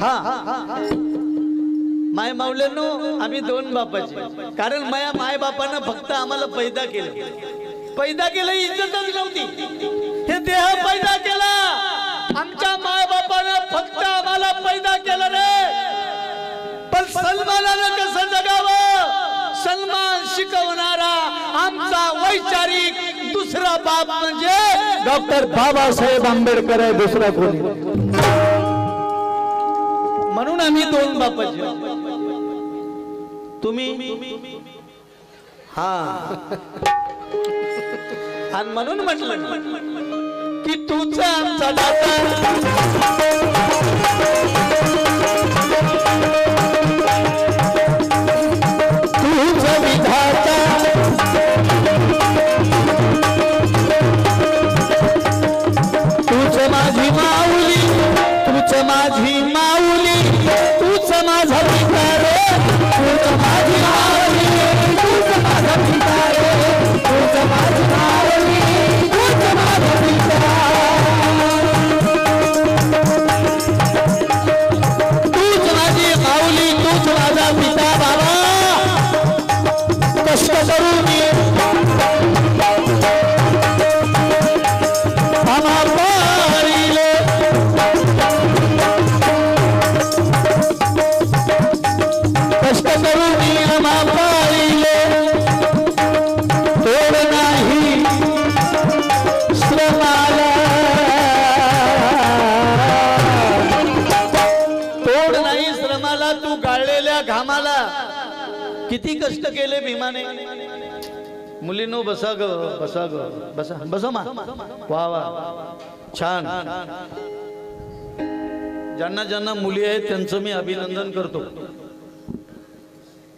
हा. माय मावल्यानो आम्ही दोन बापाचे. कारण माया माय बापानं फक्त आम्हाला पैदा केलं. पैदा केलं इज्जतच नव्हती. हे देह पैदा केला. आमच्या माय बापानं फक्त आम्हाला पैदा केलं रे. पण सन्मानानं कसं जगावं? सन्मान शिकवणारा आमचा वैचारिक दुसरा बाप म्हणजे डॉक्टर बाबासाहेब आंबेडकर आहे दुसरा कोणी? म्हणून आम्ही दोन बापाचे तुम्ही? हा. आणि म्हणून म्हटलं की तुझा आमचा दादा घामाला किती कष्ट केले भीमाने? मुलीनो बसा ग बसा ग बसा बसा मा. वा वा. छान. ज्यांना ज्यांना मुली आहेत त्यांचं मी अभिनंदन करतो.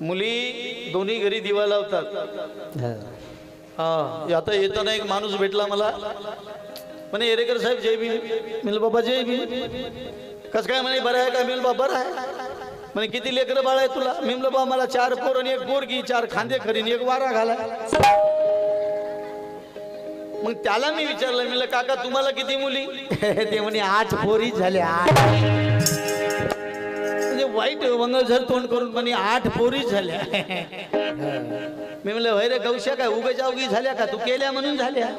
मुली दोन्ही घरी दिवा लावतात. हा. आता येताना एक माणूस भेटला मला. म्हणे एरेकर साहेब जय भी मिल बाबा जय भी कस काय म्हणे बरं आहे का? मिल बाबा बरं आहे. म्हणे किती लेकरं बाळ आहे तुला? मी म्हणलं बा मला चार पोर आणि एक पोरगी चार खांदे खरीन एक वारा घाला मग त्याला मी विचारलं मी म्हणलं काका तुम्हाला किती मुली? ते म्हणे आठ पोरी झाल्या आठ. म्हणजे वाईट वंगझर तोंड करून म्हणे आठ पोरी झाल्या. मी म्हणलं होय रे गौश्या काय उगाच्या उगी झाल्या का? तू केल्या म्हणून झाल्या.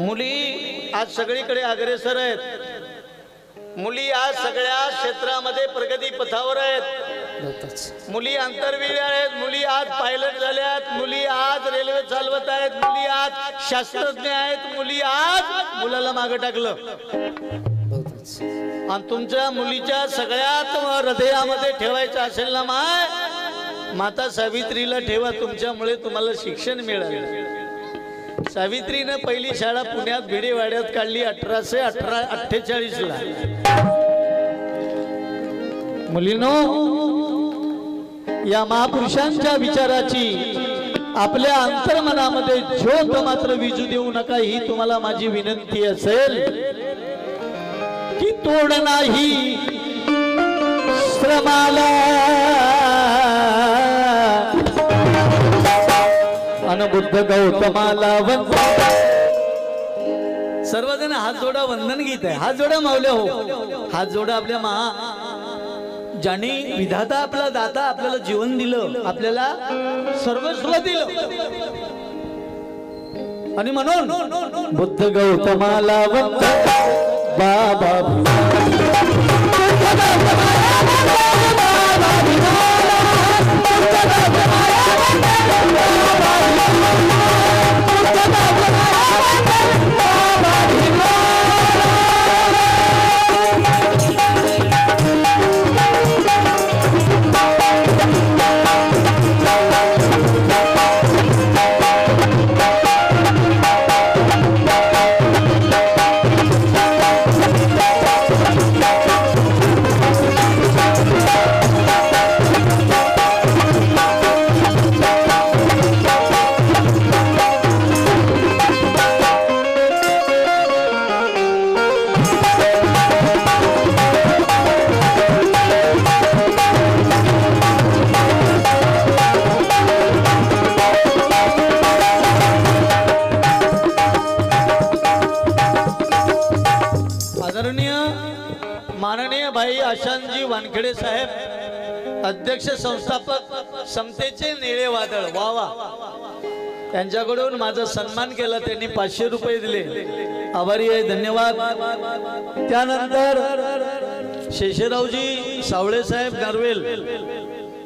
मुली आज सगळीकडे अग्रेसर आहेत. मुली आज सगळ्या क्षेत्रामध्ये प्रगती पथावर आहेत. मुली अंतर्वीर आहेत मुली आज पायलट झाल्यात मुली आज रेल्वे चालवत आहेत मुली आज शास्त्रज्ञ आहेत मुली आज मुलाला मागे टाकलं. आणि तुमच्या मुलीच्या सगळ्यात हृदयामध्ये ठेवायचं असेल ना माय माता सावित्रीला ठेवा तुमच्यामुळे तुम्हाला शिक्षण मिळालं. सावित्रीनं पहिली शाळा पुण्यात भिडेवाड्यात काढली अठराशे अठरा अठ्ठेचाळीस ला मुलीनो या महापुरुषांच्या विचाराची आपल्या अंतर्मनामध्ये ज्योत मात्र विजू देऊ नका ही तुम्हाला माझी विनंती असेल. की तोड नाही श्रमाला भगवान बुद्ध गौतमाला वंदन. सर्वजण हात जोडा वंदन गीत आहे. हात जोडा मावल्या हो. हात जोडा आपल्या महा ज्याने विधाता आपला दाता आपल्याला जीवन दिलं आपल्याला सर्वस्व दिलं. आणि म्हणून बुद्ध गौतमाला बाबा बाबा वानखेडे साहेब अध्यक्ष संस्थापक समतेचे निळे वादळ वा वा. त्यांच्याकडून माझा सन्मान केला त्यांनी पाचशे रुपये दिले. आभारी आहे धन्यवाद. त्यानंतर शेषरावजी सावळे साहेब नरवेल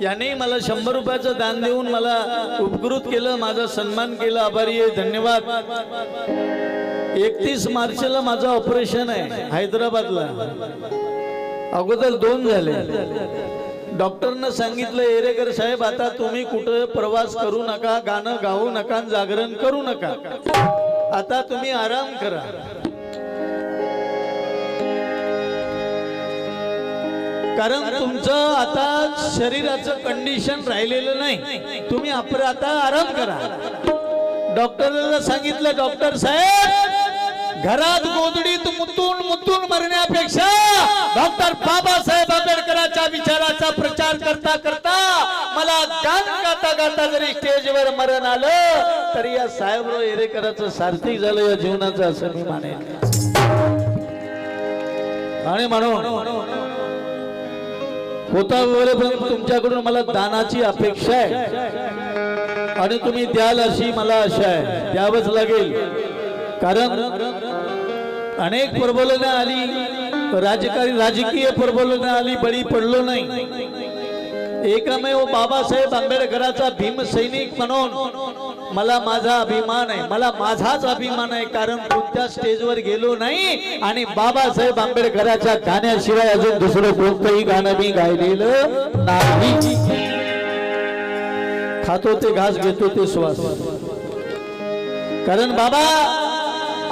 यांनी मला शंभर रुपयाचं दान देऊन मला उपकृत केलं माझा सन्मान केला. आभारी आहे धन्यवाद. एकतीस मार्चला माझं ऑपरेशन आहे हैदराबादला. अगोदर दोन झाले. डॉक्टरनं सांगितलं एरेकर साहेब आता तुम्ही कुठं प्रवास करू नका गाणं गाऊ नका जागरण करू नका. आता तुम्ही आराम करा. कारण तुमचं आता शरीराचं कंडिशन राहिलेलं नाही. तुम्ही आपण आता आराम करा. डॉक्टरला सांगितलं डॉक्टर साहेब घरात गोदडीत मुतून मुतून मरण्यापेक्षा डॉक्टर बाबासाहेब आंबेडकरांच्या विचाराचा प्रचार करता करता मला गाण गाता गाता जरी स्टेजवर मरण आलं तरी या साहेबराव एरेकराचं सार्थक झालं या जीवनाचं असं मी मानेन. आणि म्हणून होता पण तुमच्याकडून मला दानाची अपेक्षा आहे. आणि तुम्ही द्याल अशी मला आशा आहे. द्यावंच लागेल. कारण अनेक प्रबोधनं आली. राजकारी राजकीय प्रबोधनं आली बळी पडलो नाही. एकमेव बाबासाहेब आंबेडकराचा भीमसैनिक म्हणून मला माझा अभिमान आहे. मला माझाच अभिमान आहे कारण कोणत्या स्टेजवर गेलो नाही आणि बाबासाहेब आंबेडकराच्या गाण्याशिवाय अजून दुसरं कोणतंही गाणं मी गायलेलं नाही. खातो ते घास घेतो ते श्वास. कारण बाबा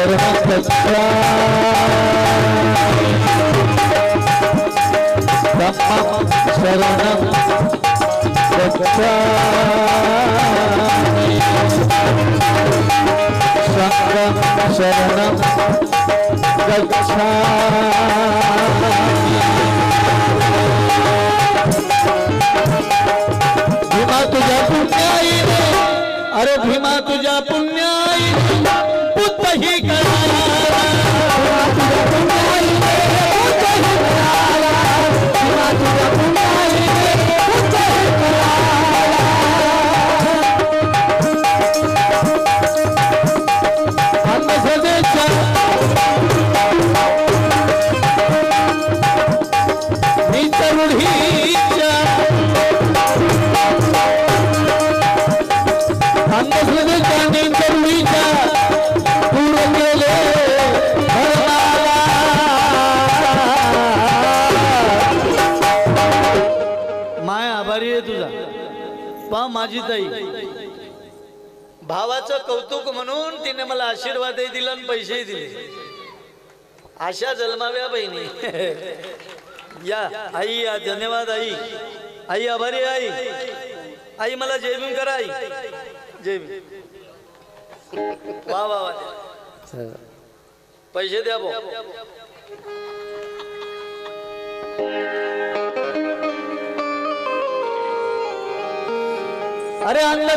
शरणं गच्छा धम्मं शरणं गच्छा माझी ताई. भावाचं कौतुक म्हणून तिने मला आशीर्वादही दिला आणि पैसेही दिले. आशा जन्माव्या बहिणी. या आई या धन्यवाद आई. आई आभारी आई. आई मला जय भीम करा आई. जय भीम वा वा वा. पैसे द्या भाऊ. अरे अन्न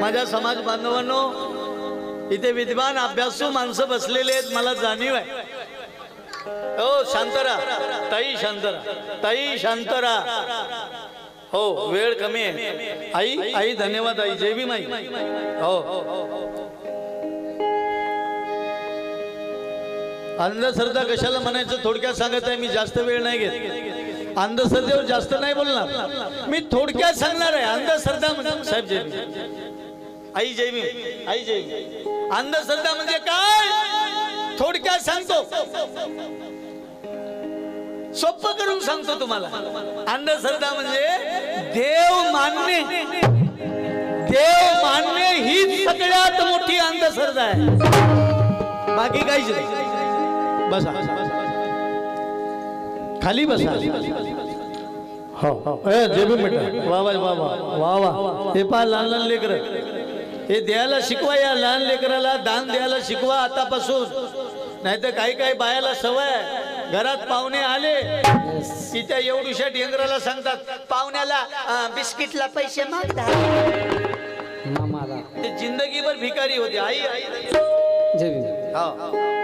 माझ्या समाज बांधवांनो इथे विद्वान अभ्यासू माणसं बसलेले आहेत मला जाणीव आहे. हो शांतरा. ताई शांतरा. ताई शांतरा. हो वेळ कमी आहे. आई आई धन्यवाद आई. जय बी माई हो. अंधश्रद्धा कशाला म्हणायचं? थोडक्यात सांगत आहे मी जास्त वेळ नाही घेत. अंधश्रद्धेवर जास्त नाही बोलणार. मी थोडक्यात सांगणार आहे अंधश्रद्धा साहेब जय आई जय आई जय अंधश्रद्धा म्हणजे काय? थोडक्यात सांगतो. सोप्प करून सांगतो तुम्हाला. अंधश्रद्धा म्हणजे देव मानणे. देव मानणे ही सगळ्यात मोठी अंधश्रद्धा आहे. बाकी काहीच नाही. बसा. खाली बसा. हो हो. ए मिटा वा वा वा वा वा वा. हे पहा लहान लहान लेकर. हे द्यायला शिकवा या लहान लेकराला दान द्यायला शिकवा आतापासून. नाहीतर काही काही बायाला सवय. घरात पाहुणे आले की त्या एवढूशा ढेंगराला सांगतात पाहुण्याला अं, बिस्किटला पैसे मागतात मामाला. ते जिंदगीभर भिकारी होते. आई आई. जय भीम. हा.